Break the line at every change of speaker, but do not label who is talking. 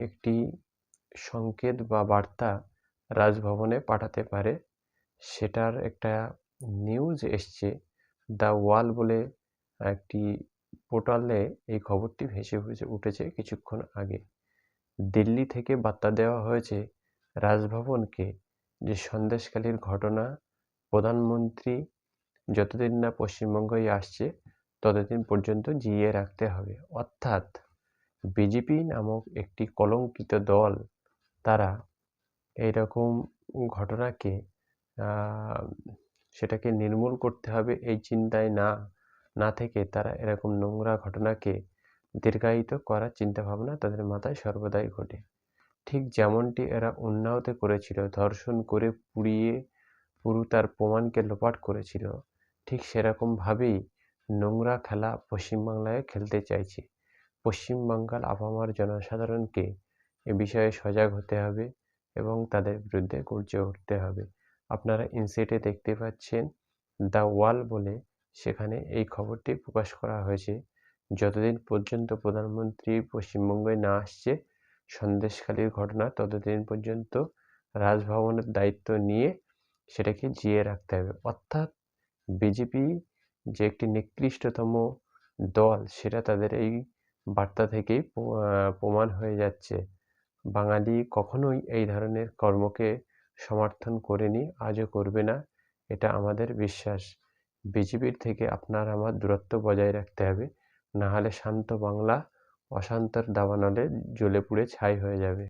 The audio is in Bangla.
একটি সংকেত বা বার্তা রাজভবনে পাঠাতে পারে। সেটার একটা নিউজ এসছে দ্য ওয়াল বলে একটি পোর্টালে এই খবরটি ভেসে ভেসে উঠেছে কিছুক্ষণ আগে। দিল্লি থেকে বার্তা দেওয়া হয়েছে রাজভবনকে যে সন্দেশকালীর ঘটনা, প্রধানমন্ত্রী যতদিন না পশ্চিমবঙ্গই আসছে, ততদিন পর্যন্ত জিইয়ে রাখতে হবে। অর্থাৎ বিজেপি নামক একটি কলঙ্কিত দল তারা এইরকম ঘটনাকে সেটাকে নির্মূল করতে হবে এই চিন্তায় না না থেকে তারা এরকম নোংরা ঘটনাকে দীর্ঘায়িত করার চিন্তাভাবনা তাদের মাথায় সর্বদাই ঘটে। ঠিক যেমনটি এরা উন্নাওতে করেছিল, ধর্ষণ করে পুড়িয়ে পুরু তার প্রমাণকে লোপাট করেছিল, ঠিক সেরকমভাবেই নোংরা খেলা পশ্চিমবাংলায় খেলতে চাইছে। পশ্চিমবাংলার আপামার জনসাধারণকে এ বিষয়ে সজাগ হতে হবে এবং তাদের বিরুদ্ধে গর্জে উঠতে হবে। আপনারা ইনসেটে দেখতে পাচ্ছেন দ্য ওয়াল বলে সেখানে এই খবরটি প্রকাশ করা হয়েছে। যতদিন পর্যন্ত প্রধানমন্ত্রী পশ্চিমবঙ্গে না আসছে, সন্দেশখালির ঘটনা ততদিন পর্যন্ত রাজভবনের দায়িত্ব নিয়ে সেটাকে জিয়ে রাখতে হবে। অর্থাৎ বিজেপি যে একটি নিকৃষ্টতম দল, সেটা তাদের এই বার্তা থেকেই প্রমাণ হয়ে যাচ্ছে। বাঙালি কখনোই এই ধরনের কর্মকে সমর্থন করেনি, আজও করবে না, এটা আমাদের বিশ্বাস। বিজেপির থেকে আপনার আমার দূরত্ব বজায় রাখতে হবে, নাহলে শান্ত বাংলা অশান্তর দাবানলে জ্বলে পুড়ে ছাই হয়ে যাবে।